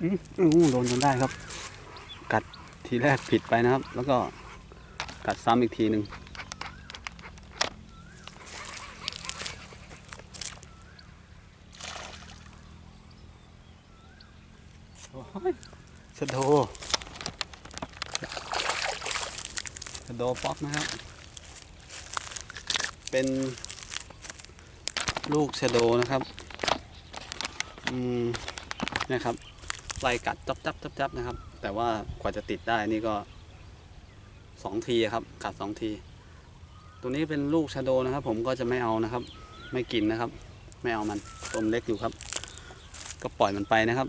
อืมอู้โดนจนได้ครับ กัดทีแรกผิดไปนะครับ แล้วก็กัดซ้ำอีกทีหนึ่งโอ้ยชะโดชะโดป๊อกนะครับ เป็นลูกชะโดนะครับ อืมนะครับไล่กัดจับจับจับจับนะครับ แต่ว่ากว่าจะติดได้นี่ก็สองทีครับ กัดสองที ตัวนี้เป็นลูกชะโดนะครับ ผมก็จะไม่เอานะครับ ไม่กินนะครับ ไม่เอามันตัวมนเล็กอยู่ครับ ก็ปล่อยมันไปนะครับ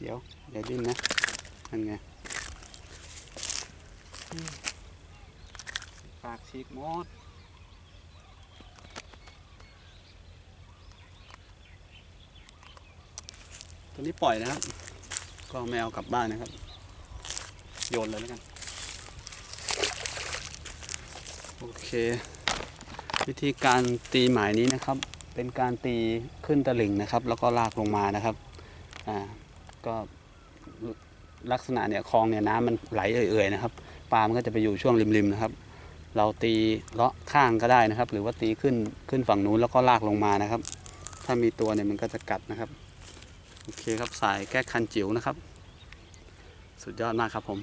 เดี๋ยวเดี๋ยวดิ้นนะนั่นไงปากฉีกหมด ตัวนี้ปล่อยนะครับ ก็ไม่เอากลับบ้านนะครับ โยนเลยแล้วกัน โอเค วิธีการตีหมายนี้นะครับ เป็นการตีขึ้นตะลิ่งนะครับ แล้วก็ลากลงมานะครับ อ่า ก็ลักษณะเนี่ยคลองเนี่ยน้ำมันไหลเอื่อยๆนะครับ ปลามันก็จะไปอยู่ช่วงริมๆนะครับ เราตีเลาะข้างก็ได้นะครับ หรือว่าตีขึ้นขึ้นฝั่งนู้นแล้วก็ลากลงมานะครับ ถ้ามีตัวเนี่ยมันก็จะกัดนะครับ โอเคครับสายแก้คันจิ๋วนะครับ สุดยอดมากครับผม